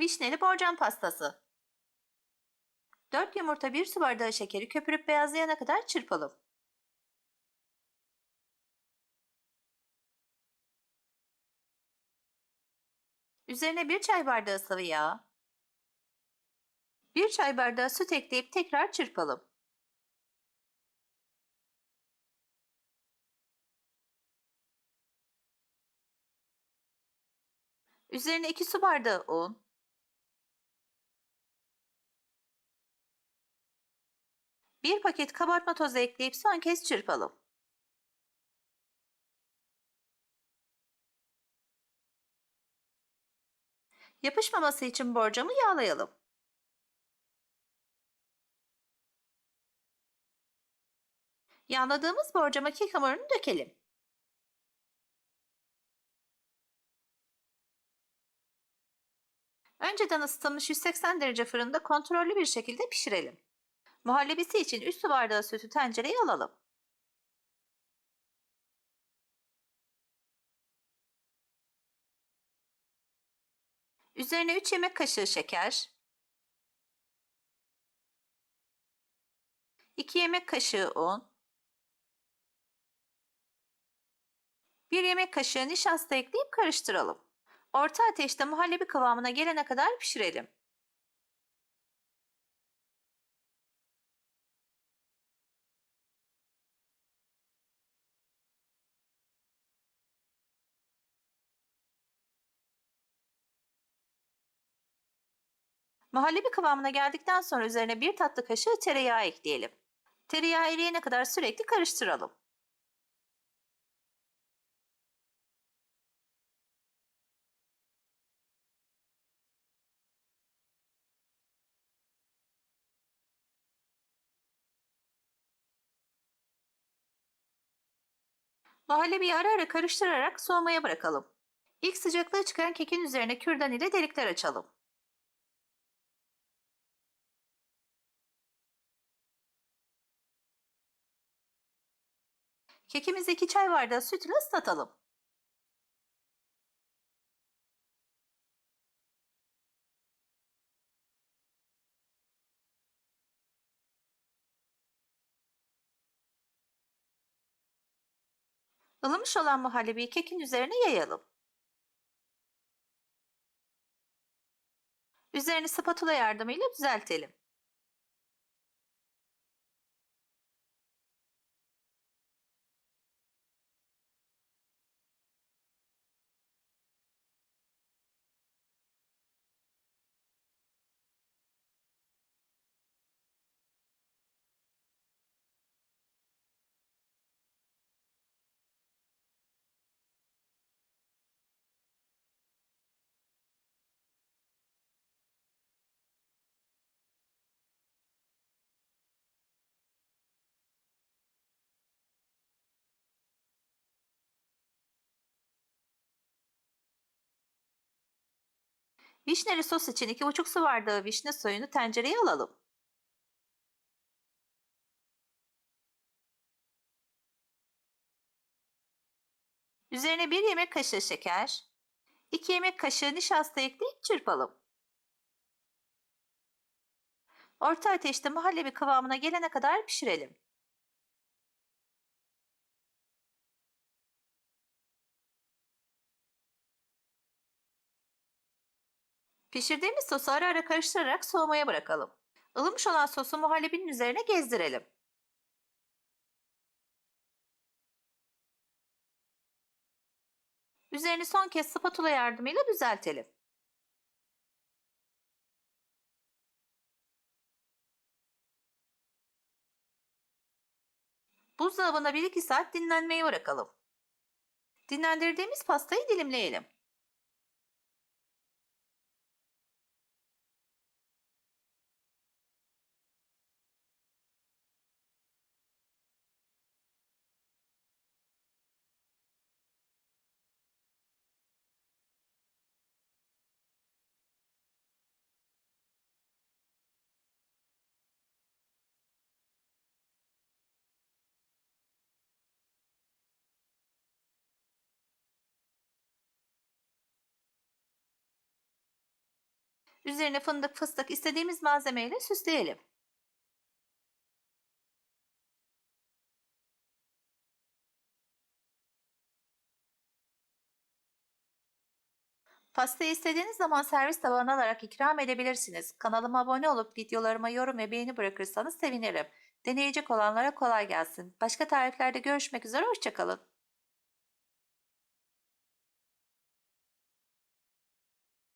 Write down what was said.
Vişneli borcam pastası. 4 yumurta 1 su bardağı şekeri köpürüp beyazlayana kadar çırpalım. Üzerine 1 çay bardağı sıvı yağ, 1 çay bardağı süt ekleyip tekrar çırpalım. Üzerine 2 su bardağı un, 1 paket kabartma tozu ekleyip son kez çırpalım. Yapışmaması için borcamı yağlayalım. Yağladığımız borcama kek hamurunu dökelim. Önceden ısıtılmış 180 derece fırında kontrollü bir şekilde pişirelim. Muhallebisi için 3 su bardağı sütü tencereye alalım. Üzerine 3 yemek kaşığı şeker, 2 yemek kaşığı un, 1 yemek kaşığı nişasta ekleyip karıştıralım. Orta ateşte muhallebi kıvamına gelene kadar pişirelim. Muhallebi kıvamına geldikten sonra üzerine bir tatlı kaşığı tereyağı ekleyelim. Tereyağı eriyene kadar sürekli karıştıralım. Muhallebiyi ara ara karıştırarak soğumaya bırakalım. İlk sıcaklığı çıkan kekin üzerine kürdan ile delikler açalım. Kekimizi 2 çay bardağı süt ile ıslatalım. Ilımış olan muhallebiyi kekin üzerine yayalım. Üzerini spatula yardımıyla düzeltelim. Vişneli sos için 2,5 su bardağı vişne suyunu tencereye alalım. Üzerine 1 yemek kaşığı şeker, 2 yemek kaşığı nişasta ekleyip çırpalım. Orta ateşte muhallebi kıvamına gelene kadar pişirelim. Pişirdiğimiz sosu ara ara karıştırarak soğumaya bırakalım. Ilımış olan sosu muhallebinin üzerine gezdirelim. Üzerini son kez spatula yardımıyla düzeltelim. Buzdolabında 1-2 saat dinlenmeye bırakalım. Dinlendirdiğimiz pastayı dilimleyelim. Üzerine fındık, fıstık istediğimiz malzemeyle süsleyelim. Pastayı istediğiniz zaman servis tabağına alarak ikram edebilirsiniz. Kanalıma abone olup videolarıma yorum ve beğeni bırakırsanız sevinirim. Deneyecek olanlara kolay gelsin. Başka tariflerde görüşmek üzere, hoşçakalın.